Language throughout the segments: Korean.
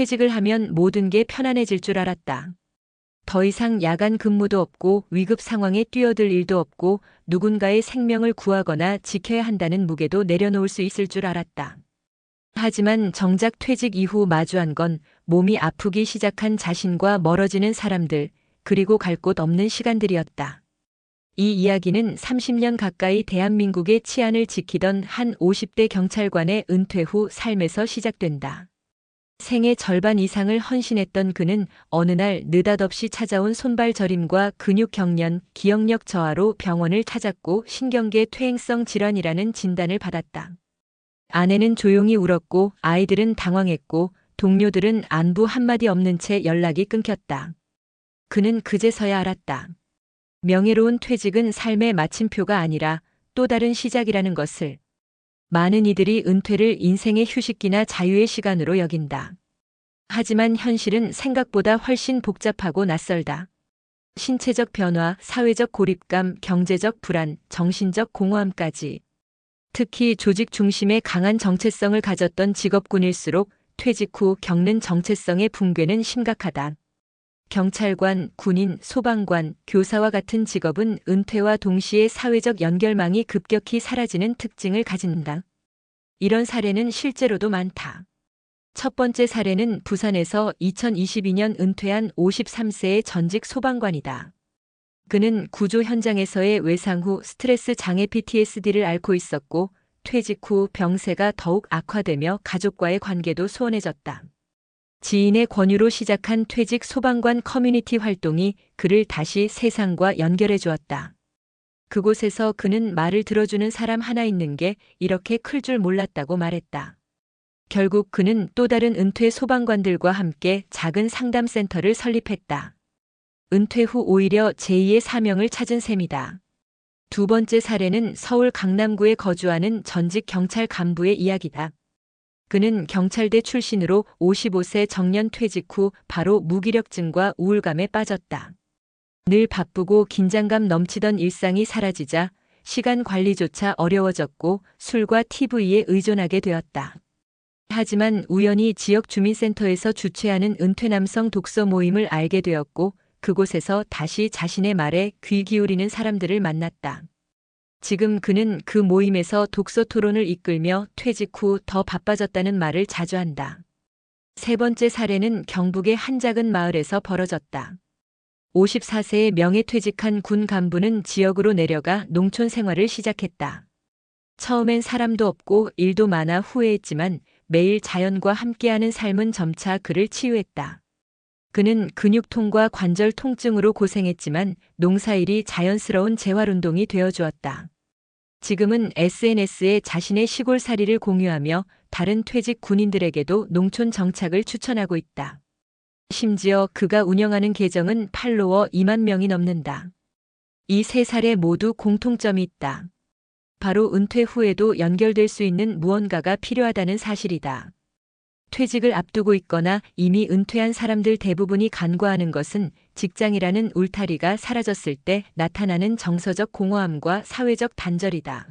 퇴직을 하면 모든 게 편안해질 줄 알았다. 더 이상 야간 근무도 없고 위급 상황에 뛰어들 일도 없고 누군가의 생명을 구하거나 지켜야 한다는 무게도 내려놓을 수 있을 줄 알았다. 하지만 정작 퇴직 이후 마주한 건 몸이 아프기 시작한 자신과 멀어지는 사람들, 그리고 갈 곳 없는 시간들이었다. 이 이야기는 30년 가까이 대한민국의 치안을 지키던 한 50대 경찰관의 은퇴 후 삶에서 시작된다. 생의 절반 이상을 헌신했던 그는 어느 날 느닷없이 찾아온 손발 저림과 근육 경련, 기억력 저하로 병원을 찾았고 신경계 퇴행성 질환이라는 진단을 받았다. 아내는 조용히 울었고 아이들은 당황했고 동료들은 안부 한마디 없는 채 연락이 끊겼다. 그는 그제서야 알았다. 명예로운 퇴직은 삶의 마침표가 아니라 또 다른 시작이라는 것을 많은 이들이 은퇴를 인생의 휴식기나 자유의 시간으로 여긴다. 하지만 현실은 생각보다 훨씬 복잡하고 낯설다. 신체적 변화, 사회적 고립감, 경제적 불안, 정신적 공허함까지. 특히 조직 중심의 강한 정체성을 가졌던 직업군일수록 퇴직 후 겪는 정체성의 붕괴는 심각하다. 경찰관, 군인, 소방관, 교사와 같은 직업은 은퇴와 동시에 사회적 연결망이 급격히 사라지는 특징을 가진다. 이런 사례는 실제로도 많다. 첫 번째 사례는 부산에서 2022년 은퇴한 53세의 전직 소방관이다. 그는 구조 현장에서의 외상 후 스트레스 장애 PTSD를 앓고 있었고 퇴직 후 병세가 더욱 악화되며 가족과의 관계도 소원해졌다. 지인의 권유로 시작한 퇴직 소방관 커뮤니티 활동이 그를 다시 세상과 연결해 주었다. 그곳에서 그는 말을 들어주는 사람 하나 있는 게 이렇게 클 줄 몰랐다고 말했다. 결국 그는 또 다른 은퇴 소방관들과 함께 작은 상담센터를 설립했다. 은퇴 후 오히려 제2의 사명을 찾은 셈이다. 두 번째 사례는 서울 강남구에 거주하는 전직 경찰 간부의 이야기다. 그는 경찰대 출신으로 55세 정년 퇴직 후 바로 무기력증과 우울감에 빠졌다. 늘 바쁘고 긴장감 넘치던 일상이 사라지자 시간 관리조차 어려워졌고 술과 TV에 의존하게 되었다. 하지만 우연히 지역 주민센터에서 주최하는 은퇴 남성 독서 모임을 알게 되었고 그곳에서 다시 자신의 말에 귀 기울이는 사람들을 만났다. 지금 그는 그 모임에서 독서 토론을 이끌며 퇴직 후 더 바빠졌다는 말을 자주 한다. 세 번째 사례는 경북의 한 작은 마을에서 벌어졌다. 54세의 명예퇴직한 군 간부는 지역으로 내려가 농촌 생활을 시작했다. 처음엔 사람도 없고 일도 많아 후회했지만 매일 자연과 함께하는 삶은 점차 그를 치유했다. 그는 근육통과 관절 통증으로 고생했지만 농사일이 자연스러운 재활운동이 되어주었다. 지금은 SNS에 자신의 시골살이를 공유하며 다른 퇴직 군인들에게도 농촌 정착을 추천하고 있다. 심지어 그가 운영하는 계정은 팔로워 2만 명이 넘는다. 이세 사례 모두 공통점이 있다. 바로 은퇴 후에도 연결될 수 있는 무언가가 필요하다는 사실이다. 퇴직을 앞두고 있거나 이미 은퇴한 사람들 대부분이 간과하는 것은 직장이라는 울타리가 사라졌을 때 나타나는 정서적 공허함과 사회적 단절이다.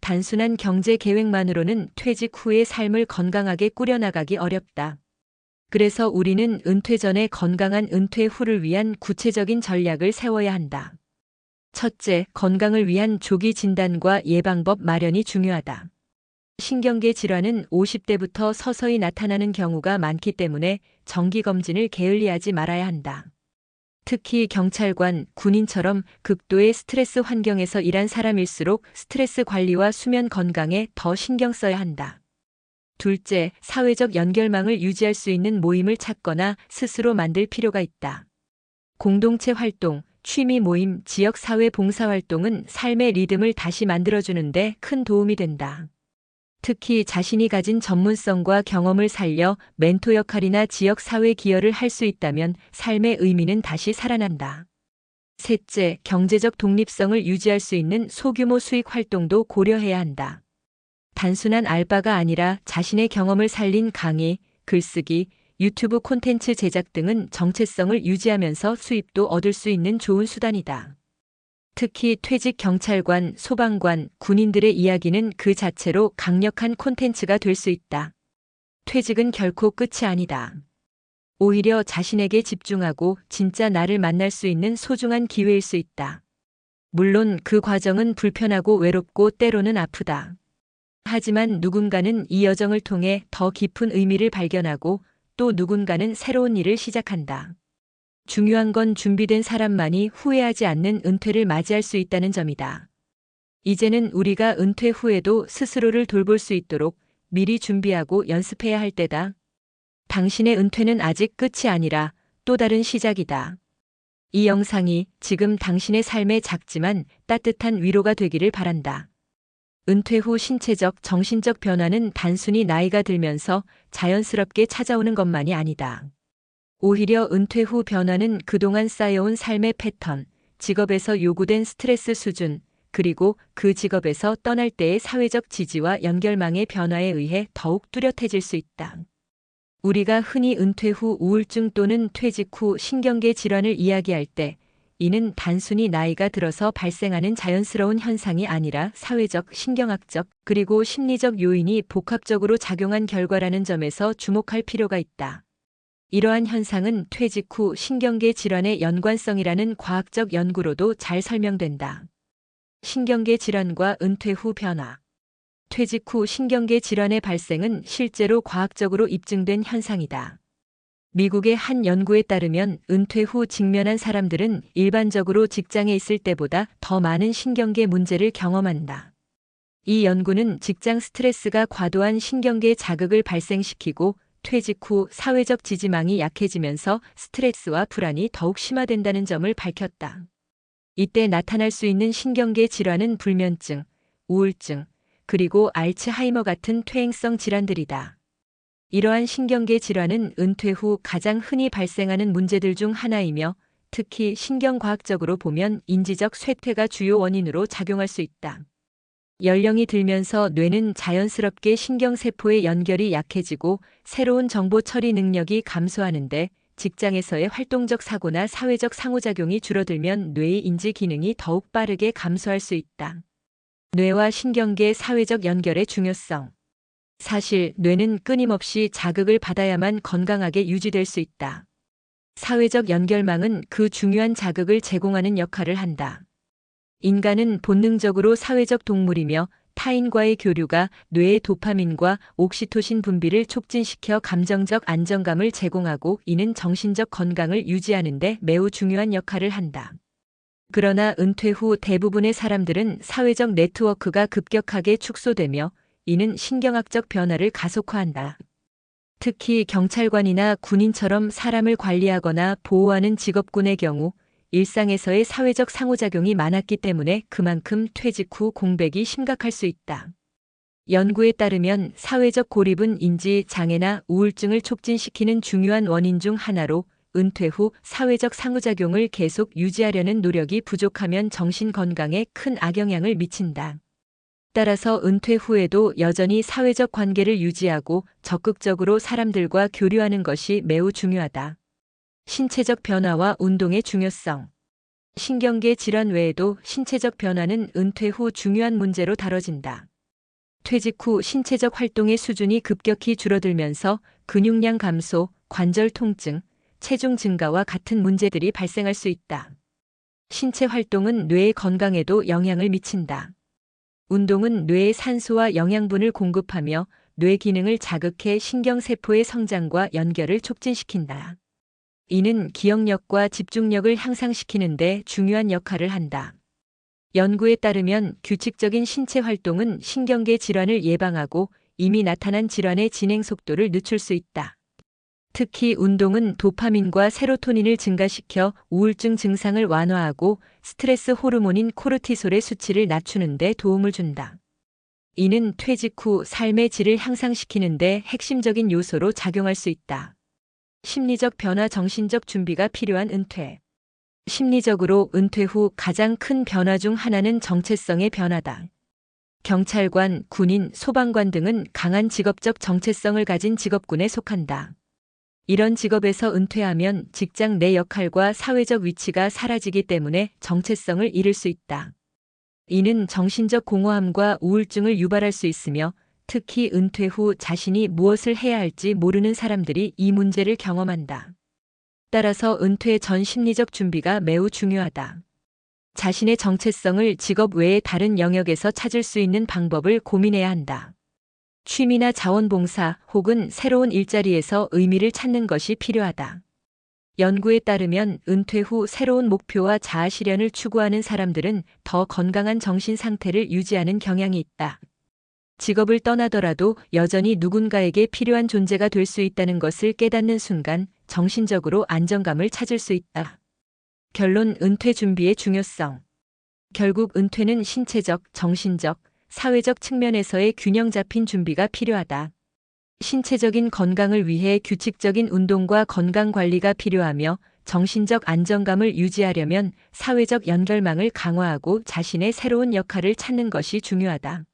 단순한 경제 계획만으로는 퇴직 후의 삶을 건강하게 꾸려나가기 어렵다. 그래서 우리는 은퇴 전에 건강한 은퇴 후를 위한 구체적인 전략을 세워야 한다. 첫째, 건강을 위한 조기 진단과 예방법 마련이 중요하다. 신경계 질환은 50대부터 서서히 나타나는 경우가 많기 때문에 정기검진을 게을리하지 말아야 한다. 특히 경찰관, 군인처럼 극도의 스트레스 환경에서 일한 사람일수록 스트레스 관리와 수면 건강에 더 신경 써야 한다. 둘째, 사회적 연결망을 유지할 수 있는 모임을 찾거나 스스로 만들 필요가 있다. 공동체 활동, 취미 모임, 지역사회 봉사활동은 삶의 리듬을 다시 만들어주는데 큰 도움이 된다. 특히 자신이 가진 전문성과 경험을 살려 멘토 역할이나 지역 사회 기여를 할 수 있다면 삶의 의미는 다시 살아난다. 셋째, 경제적 독립성을 유지할 수 있는 소규모 수익 활동도 고려해야 한다. 단순한 알바가 아니라 자신의 경험을 살린 강의, 글쓰기, 유튜브 콘텐츠 제작 등은 정체성을 유지하면서 수입도 얻을 수 있는 좋은 수단이다. 특히 퇴직 경찰관, 소방관, 군인들의 이야기는 그 자체로 강력한 콘텐츠가 될 수 있다. 퇴직은 결코 끝이 아니다. 오히려 자신에게 집중하고 진짜 나를 만날 수 있는 소중한 기회일 수 있다. 물론 그 과정은 불편하고 외롭고 때로는 아프다. 하지만 누군가는 이 여정을 통해 더 깊은 의미를 발견하고 또 누군가는 새로운 일을 시작한다. 중요한 건 준비된 사람만이 후회하지 않는 은퇴를 맞이할 수 있다는 점이다. 이제는 우리가 은퇴 후에도 스스로를 돌볼 수 있도록 미리 준비하고 연습해야 할 때다. 당신의 은퇴는 아직 끝이 아니라 또 다른 시작이다. 이 영상이 지금 당신의 삶에 작지만 따뜻한 위로가 되기를 바란다. 은퇴 후 신체적, 정신적 변화는 단순히 나이가 들면서 자연스럽게 찾아오는 것만이 아니다. 오히려 은퇴 후 변화는 그동안 쌓여온 삶의 패턴, 직업에서 요구된 스트레스 수준, 그리고 그 직업에서 떠날 때의 사회적 지지와 연결망의 변화에 의해 더욱 뚜렷해질 수 있다. 우리가 흔히 은퇴 후 우울증 또는 퇴직 후 신경계 질환을 이야기할 때 이는 단순히 나이가 들어서 발생하는 자연스러운 현상이 아니라 사회적, 신경학적, 그리고 심리적 요인이 복합적으로 작용한 결과라는 점에서 주목할 필요가 있다. 이러한 현상은 퇴직 후 신경계 질환의 연관성이라는 과학적 연구로도 잘 설명된다. 신경계 질환과 은퇴 후 변화. 퇴직 후 신경계 질환의 발생은 실제로 과학적으로 입증된 현상이다. 미국의 한 연구에 따르면 은퇴 후 직면한 사람들은 일반적으로 직장에 있을 때보다 더 많은 신경계 문제를 경험한다. 이 연구는 직장 스트레스가 과도한 신경계 자극을 발생시키고 퇴직 후 사회적 지지망이 약해지면서 스트레스와 불안이 더욱 심화된다는 점을 밝혔다. 이때 나타날 수 있는 신경계 질환은 불면증, 우울증, 그리고 알츠하이머 같은 퇴행성 질환들이다. 이러한 신경계 질환은 은퇴 후 가장 흔히 발생하는 문제들 중 하나이며 특히 신경과학적으로 보면 인지적 쇠퇴가 주요 원인으로 작용할 수 있다. 연령이 들면서 뇌는 자연스럽게 신경세포의 연결이 약해지고 새로운 정보 처리 능력이 감소하는데 직장에서의 활동적 사고나 사회적 상호작용이 줄어들면 뇌의 인지 기능이 더욱 빠르게 감소할 수 있다. 뇌와 신경계 사회적 연결의 중요성. 사실 뇌는 끊임없이 자극을 받아야만 건강하게 유지될 수 있다. 사회적 연결망은 그 중요한 자극을 제공하는 역할을 한다. 인간은 본능적으로 사회적 동물이며 타인과의 교류가 뇌의 도파민과 옥시토신 분비를 촉진시켜 감정적 안정감을 제공하고 이는 정신적 건강을 유지하는 데 매우 중요한 역할을 한다. 그러나 은퇴 후 대부분의 사람들은 사회적 네트워크가 급격하게 축소되며 이는 신경학적 변화를 가속화한다. 특히 경찰관이나 군인처럼 사람을 관리하거나 보호하는 직업군의 경우 일상에서의 사회적 상호작용이 많았기 때문에 그만큼 퇴직 후 공백이 심각할 수 있다. 연구에 따르면 사회적 고립은 인지 장애나 우울증을 촉진시키는 중요한 원인 중 하나로 은퇴 후 사회적 상호작용을 계속 유지하려는 노력이 부족하면 정신 건강에 큰 악영향을 미친다. 따라서 은퇴 후에도 여전히 사회적 관계를 유지하고 적극적으로 사람들과 교류하는 것이 매우 중요하다. 신체적 변화와 운동의 중요성. 신경계 질환 외에도 신체적 변화는 은퇴 후 중요한 문제로 다뤄진다. 퇴직 후 신체적 활동의 수준이 급격히 줄어들면서 근육량 감소, 관절 통증, 체중 증가와 같은 문제들이 발생할 수 있다. 신체 활동은 뇌의 건강에도 영향을 미친다. 운동은 뇌에 산소와 영양분을 공급하며 뇌 기능을 자극해 신경세포의 성장과 연결을 촉진시킨다. 이는 기억력과 집중력을 향상시키는데 중요한 역할을 한다. 연구에 따르면 규칙적인 신체 활동은 신경계 질환을 예방하고 이미 나타난 질환의 진행 속도를 늦출 수 있다. 특히 운동은 도파민과 세로토닌을 증가시켜 우울증 증상을 완화하고 스트레스 호르몬인 코르티솔의 수치를 낮추는 데 도움을 준다. 이는 퇴직 후 삶의 질을 향상시키는 데 핵심적인 요소로 작용할 수 있다. 심리적 변화 정신적 준비가 필요한 은퇴. 심리적으로 은퇴 후 가장 큰 변화 중 하나는 정체성의 변화다. 경찰관, 군인, 소방관 등은 강한 직업적 정체성을 가진 직업군에 속한다. 이런 직업에서 은퇴하면 직장 내 역할과 사회적 위치가 사라지기 때문에 정체성을 잃을 수 있다. 이는 정신적 공허함과 우울증을 유발할 수 있으며 특히 은퇴 후 자신이 무엇을 해야 할지 모르는 사람들이 이 문제를 경험한다. 따라서 은퇴 전 심리적 준비가 매우 중요하다. 자신의 정체성을 직업 외의 다른 영역에서 찾을 수 있는 방법을 고민해야 한다. 취미나 자원봉사 혹은 새로운 일자리에서 의미를 찾는 것이 필요하다. 연구에 따르면 은퇴 후 새로운 목표와 자아 실현을 추구하는 사람들은 더 건강한 정신 상태를 유지하는 경향이 있다. 직업을 떠나더라도 여전히 누군가에게 필요한 존재가 될 수 있다는 것을 깨닫는 순간 정신적으로 안정감을 찾을 수 있다. 결론 은퇴 준비의 중요성. 결국 은퇴는 신체적, 정신적, 사회적 측면에서의 균형 잡힌 준비가 필요하다. 신체적인 건강을 위해 규칙적인 운동과 건강 관리가 필요하며 정신적 안정감을 유지하려면 사회적 연결망을 강화하고 자신의 새로운 역할을 찾는 것이 중요하다.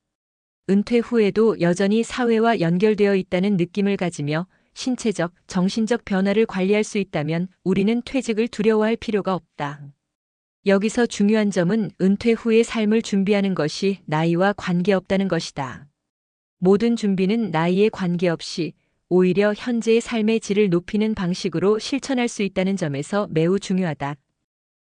은퇴 후에도 여전히 사회와 연결되어 있다는 느낌을 가지며 신체적, 정신적 변화를 관리할 수 있다면 우리는 퇴직을 두려워할 필요가 없다. 여기서 중요한 점은 은퇴 후의 삶을 준비하는 것이 나이와 관계없다는 것이다. 모든 준비는 나이에 관계없이 오히려 현재의 삶의 질을 높이는 방식으로 실천할 수 있다는 점에서 매우 중요하다.